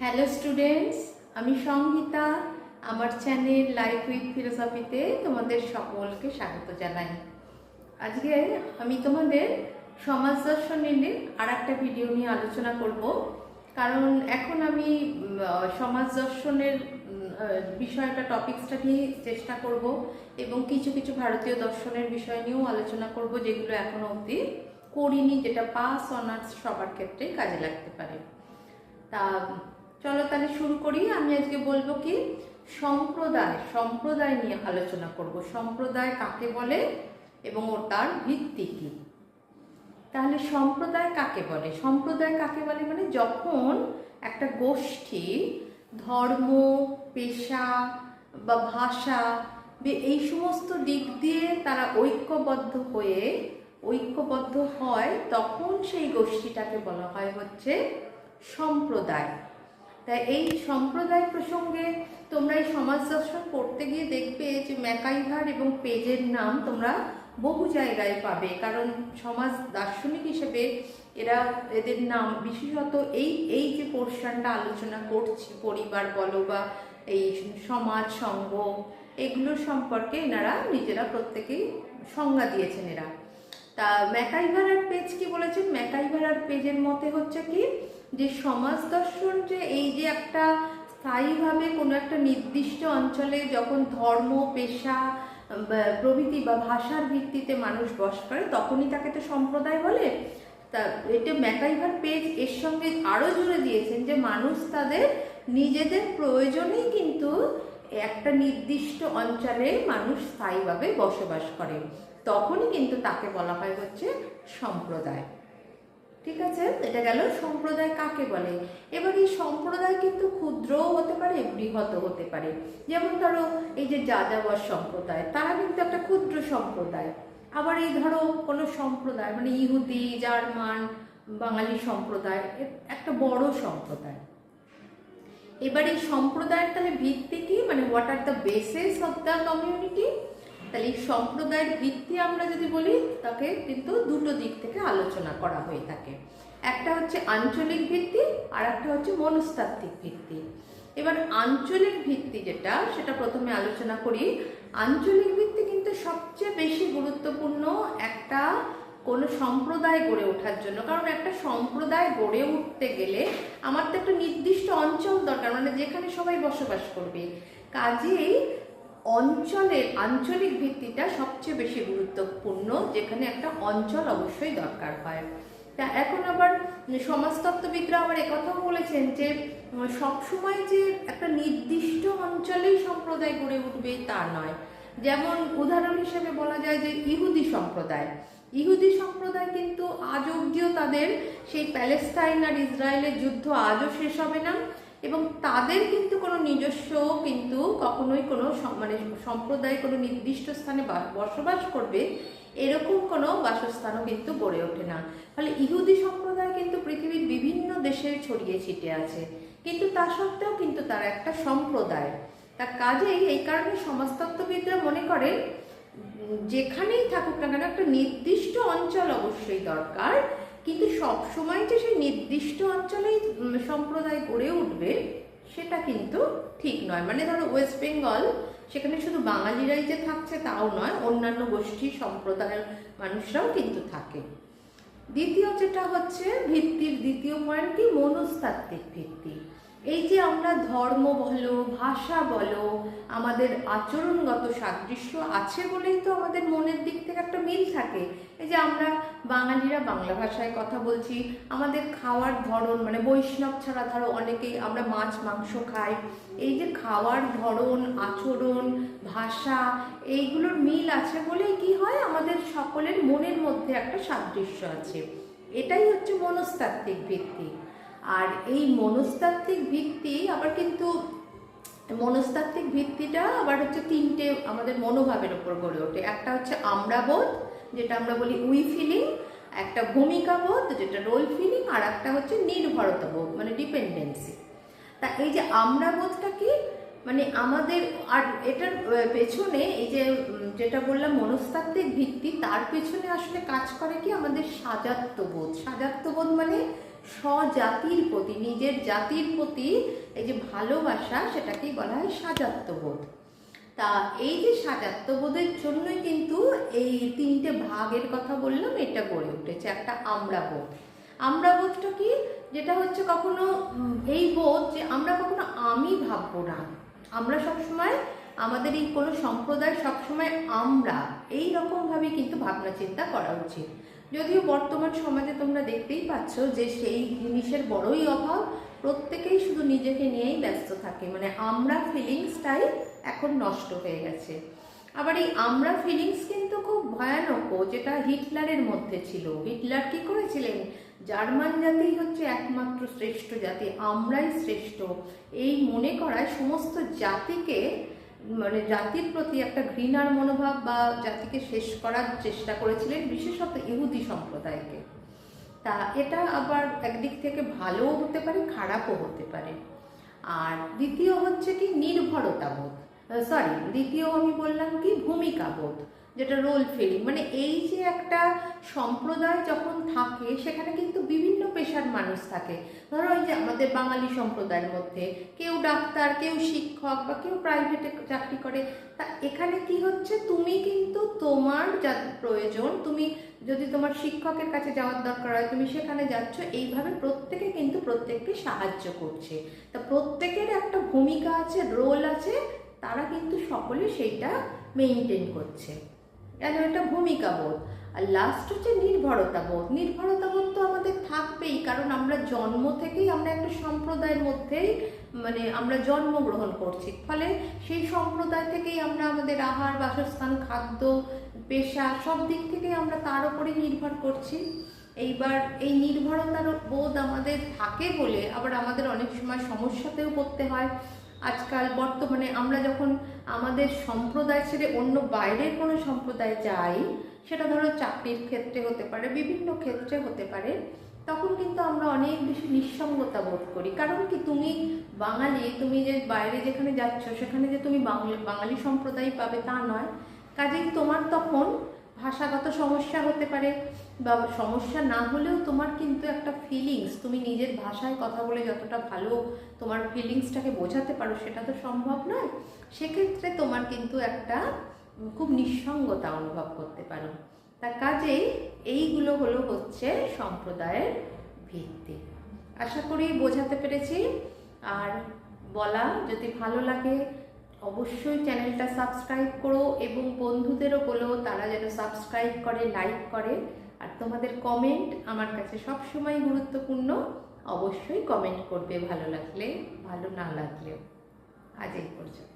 Hello students আমি সংহিতা, আমার channel life with ফিলোসফিতে তোমাদের সকলকে স্বাগত জানাই। আজকে আমি তোমাদের সমাজ দর্শনের আর একটা ভিডিও নিয়ে আলোচনা করব। কারণ এখন আমি সমাজ দর্শনের বিষয়টা টপিক্সটা নিয়ে চেষ্টা করব এবং কিছু কিছু ভারতীয় দর্শনের বিষয় নিয়েও আলোচনা করব যেগুলো এখনও অবধি করিনি, যেটা পাস অনার্স সবার ক্ষেত্রেই কাজে লাগতে পারে। তা চলো তাহলে শুরু করি। আমি আজকে বলব কি? সম্প্রদায় সম্প্রদায় নিয়ে আলোচনা করব। সম্প্রদায় কাকে বলে এবং ও তার ভিত্তি কি? তাহলে সম্প্রদায় কাকে বলে? সম্প্রদায় কাকে বলে মানে যখন একটা গোষ্ঠী, ধর্ম, পেশা বা ভাষা এই সমস্ত দিক দিয়ে তারা ঐক্যবদ্ধ হয়ে, ঐক্যবদ্ধ হয়, তখন সেই গোষ্ঠীটাকে বলা হয় হচ্ছে সম্প্রদায়। তাই এই সম্প্রদায় প্রসঙ্গে তোমরা এই সমাজ দর্শন পড়তে গিয়ে দেখবে যে ম্যাকাইভার এবং পেজের নাম তোমরা বহু জায়গায় পাবে। কারণ সমাজ দার্শনিক হিসেবে এরা এদের নাম বিশেষত এই এই যে পোর্শনটা আলোচনা করছি, পরিবার বলো বা এই সমাজ, সংঘ, এগুলো সম্পর্কে এনারা নিজেরা প্রত্যেকেই সংজ্ঞা দিয়েছেন এরা। তা ম্যাকাইভার আর পেজ কি বলেছেন? ম্যাকাইভার আর পেজের মতে হচ্ছে কি যে সমাজ দর্শন যে এই যে একটা স্থায়ীভাবে কোনো একটা নির্দিষ্ট অঞ্চলে যখন ধর্ম, পেশা প্রভৃতি বা ভাষার ভিত্তিতে মানুষ বস করে, তখনই তাকে তো সম্প্রদায় বলে। তা এটা ম্যাকাইভার পেজ এর সঙ্গে আরও জুড়ে দিয়েছেন যে মানুষ তাদের নিজেদের প্রয়োজনেই কিন্তু একটা নির্দিষ্ট অঞ্চলে মানুষ স্থায়ীভাবে বসবাস করে। তখনই কিন্তু তাকে বলা হয় হচ্ছে সম্প্রদায়। ঠিক আছে? এটা গেল সম্প্রদায় কাকে বলে? এবার এই সম্প্রদায় কিন্তু ক্ষুদ্রও হতে পারে, বৃহৎও হতে পারে। যেমন ধরো, এই যে যাযাবর সম্প্রদায়, তারা কিন্তু একটা ক্ষুদ্র সম্প্রদায়। আবার এই ধরো, কোনো সম্প্রদায় মানে ইহুদি, জার্মান, বাঙালি সম্প্রদায় একটা বড় সম্প্রদায়। এবার এই সম্প্রদায়ের তাহলে ভিত্তি কি? মানে what are the basis of the community তাহলে এই সম্প্রদায়ের ভিত্তি আমরা যদি বলি, তাকে কিন্তু দুটো দিক থেকে আলোচনা করা হয়ে থাকে। একটা হচ্ছে আঞ্চলিক ভিত্তি আর একটা হচ্ছে মনস্তাত্ত্বিক ভিত্তি। এবার আঞ্চলিক ভিত্তি যেটা, সেটা প্রথমে আলোচনা করি। আঞ্চলিক ভিত্তি কিন্তু সবচেয়ে বেশি গুরুত্বপূর্ণ একটা কোনো সম্প্রদায় গড়ে ওঠার জন্য। কারণ একটা সম্প্রদায় গড়ে উঠতে গেলে আমার তো একটা নির্দিষ্ট অঞ্চল দরকার। মানে যেখানে সবাই বসবাস করবে। কাজেই অঞ্চলের আঞ্চলিক ভিত্তিটা সবচেয়ে বেশি গুরুত্বপূর্ণ, যেখানে একটা অঞ্চল অবশ্যই দরকার হয়। তা এখন আবার সমাজতত্ত্ববিদরা আবার একথাও বলেছেন যে সবসময় যে একটা নির্দিষ্ট অঞ্চলেই সম্প্রদায় গড়ে উঠবে তা নয়। যেমন উদাহরণ হিসেবে বলা যায় যে ইহুদি সম্প্রদায়। ইহুদি সম্প্রদায় কিন্তু আজ অব্দিও তাদের সেই প্যালেস্তাইন আর ইসরায়েলের যুদ্ধ আজও শেষ হবে না। এবং তাদের কিন্তু কোনো নিজস্ব কিন্তু কখনোই কোনো মানে সম্প্রদায় কোনো নির্দিষ্ট স্থানে বসবাস করবে এরকম কোনো বাসস্থানও কিন্তু গড়ে ওঠে না। ফলে ইহুদি সম্প্রদায় কিন্তু পৃথিবীর বিভিন্ন দেশে ছড়িয়ে ছিটে আছে। কিন্তু তা সত্ত্বেও কিন্তু তারা একটা সম্প্রদায়। তা কাজেই এই কারণে সমাজতত্ত্ববিদরা মনে করেন যেখানেই থাকুক না কেন একটা নির্দিষ্ট অঞ্চল অবশ্যই দরকার। কিন্তু সব সময় যে সেই নির্দিষ্ট অঞ্চলেই সম্প্রদায় গড়ে উঠবে, সেটা কিন্তু ঠিক নয়। মানে ধরো ওয়েস্ট বেঙ্গল সেখানে শুধু বাঙালিরাই যে থাকছে তাও নয়, অন্যান্য গোষ্ঠী, সম্প্রদায়ের মানুষরাও কিন্তু থাকে। দ্বিতীয় যেটা হচ্ছে, ভিত্তির দ্বিতীয় পয়েন্ট কি মনস্তাত্ত্বিক ভিত্তি। এই যে আমরা ধর্ম বলো, ভাষা বলো, আমাদের আচরণগত সাদৃশ্য আছে বলেই তো আমাদের মনের দিক থেকে একটা মিল থাকে। এই যে আমরা বাঙালিরা বাংলা ভাষায় কথা বলছি, আমাদের খাওয়ার ধরন মানে বৈষ্ণব ছাড়া ধরো অনেকেই আমরা মাছ, মাংস খাই, এই যে খাওয়ার ধরন, আচরণ, ভাষা, এইগুলোর মিল আছে বলেই কি হয়? আমাদের সকলের মনের মধ্যে একটা সাদৃশ্য আছে। এটাই হচ্ছে মনস্তাত্ত্বিক ভিত্তি। আর এই মনস্তাত্ত্বিক ভিত্তি আবার কিন্তু মনস্তাত্ত্বিক ভিত্তিটা আবার হচ্ছে তিনটে আমাদের মনোভাবের ওপর গড়ে ওঠে। একটা হচ্ছে আমরা বোধ যেটা আমরা বলি উই ফিলিং, একটা ভূমিকা বোধ যেটা রোল ফিলিং, আর একটা হচ্ছে নির্ভরতা বোধ মানে ডিপেন্ডেন্সি। তা এই যে আমরা বোধটা কি? মানে আমাদের, আর এটার পেছনে এই যে যেটা বললাম মনস্তাত্ত্বিক ভিত্তি, তার পেছনে আসলে কাজ করে কি? আমাদের সাজাত্মবোধ সাজাত্মবোধ মানে স্বজাতির প্রতি, নিজের জাতির প্রতি এই যে ভালোবাসা, সেটাকেই বলা হয় সাজাত্যবোধ। তা এই যে সাজাত্যবোধের জন্যই কিন্তু এই তিনটে ভাগের কথা বললাম, এটা গড়ে উঠেছে একটা আমরা বোধ আমরা বোধটা কি? যেটা হচ্ছে কখনো এই বোধ যে আমরা কখনো আমি ভাববো না। আমরা সবসময়, আমাদের এই কোনো সম্প্রদায় সবসময় আমরা। এই রকমভাবে কিন্তু ভাবনা চিন্তা করা উচিত। যদিও বর্তমান সমাজে তোমরা দেখতেই পাচ্ছ যে সেই জিনিসের বড়ই অভাব, প্রত্যেকেই শুধু নিজেকে নিয়েই ব্যস্ত থাকে। মানে আমরা ফিলিংসটাই এখন নষ্ট হয়ে গেছে। আবার এই আমরা ফিলিংস কিন্তু খুব ভয়ানকও যেটা হিটলারের মধ্যে ছিল। হিটলার কি করেছিলেন? জার্মান জাতি হচ্ছে একমাত্র শ্রেষ্ঠ জাতি, আমরাই শ্রেষ্ঠ। এই মনে করায় সমস্ত জাতিকে মানে জাতির প্রতি একটা ঘৃণার মনোভাব বা জাতিকে শেষ করার চেষ্টা করেছিলেন বিশেষত ইহুদি সম্প্রদায়কে। তা এটা আবার একদিক থেকে ভালোও হতে পারে, খারাপও হতে পারে। আর দ্বিতীয় হচ্ছে কি নির্ভরতা বোধ সরি দ্বিতীয় আমি বললাম কি ভূমিকা বোধ যেটা রোল ফিলিং মানে এই যে একটা সম্প্রদায় যখন থাকে, সেখানে কিন্তু বিভিন্ন পেশার মানুষ থাকে। ধরো এই যে আমাদের বাঙালি সম্প্রদায়ের মধ্যে কেউ ডাক্তার, কেউ শিক্ষক বা কেউ প্রাইভেটে চাকরি করে, তা এখানে কি হচ্ছে? তুমি কিন্তু তোমার যা প্রয়োজন, তুমি যদি তোমার শিক্ষকের কাছে যাওয়ার দরকার হয়, তুমি সেখানে যাচ্ছ, এইভাবে প্রত্যেকে কিন্তু প্রত্যেককে সাহায্য করছে। তা প্রত্যেকের একটা ভূমিকা আছে রোল আছে, তারা কিন্তু সকলে সেইটা মেনটেন করছে। কেন একটা ভূমিকা বোধ। আর লাস্ট হচ্ছে নির্ভরতা বোধ। নির্ভরতা বোধ তো আমাদের থাকবেই, কারণ আমরা জন্ম থেকেই আমরা একটা সম্প্রদায়ের মধ্যেই মানে আমরা জন্মগ্রহণ করছি। ফলে সেই সম্প্রদায় থেকেই আমরা আমাদের আহার, বাসস্থান, খাদ্য, পেশা সব দিক থেকেই আমরা তার উপরে নির্ভর করছি। এইবার এই নির্ভরতার বোধ আমাদের থাকে বলে আবার আমাদের অনেক সময় সমস্যাতেও পড়তে হয়। আজকাল বর্তমানে আমরা যখন আমাদের সম্প্রদায় ছেড়ে অন্য বাইরের কোনো সম্প্রদায় যাই, সেটা ধরো চাকরির ক্ষেত্রে হতে পারে, বিভিন্ন ক্ষেত্রে হতে পারে, তখন কিন্তু আমরা অনেক বেশি নিঃসঙ্গতা বোধ করি। কারণ কি তুমি বাঙালি, তুমি যে বাইরে যেখানে যাচ্ছ, সেখানে যে তুমি বাঙালি বাঙালি সম্প্রদায় পাবে তা নয়। কাজেই তোমার তখন ভাষাগত সমস্যা হতে পারে বা সমস্যা না হলেও তোমার কিন্তু একটা ফিলিংস তুমি নিজের ভাষায় কথা বলে যতটা ভালো তোমার ফিলিংসটাকে বোঝাতে পারো সেটা তো সম্ভব নয়। সেক্ষেত্রে তোমার কিন্তু একটা খুব নিঃসঙ্গতা অনুভব করতে পারো। তা কাজেই এইগুলো হলো হচ্ছে সম্প্রদায়ের ভিত্তি। আশা করি বোঝাতে পেরেছি। আর বলা যদি ভালো লাগে অবশ্যই চ্যানেলটা সাবস্ক্রাইব করো এবং বন্ধুদেরও বলো তারা যেন সাবস্ক্রাইব করে, লাইক করে। আর তোমাদের কমেন্ট আমার কাছে সবসময় গুরুত্বপূর্ণ। অবশ্যই কমেন্ট করবে ভালো লাগলে, ভালো না লাগলেও। আজ এই পর্যন্ত।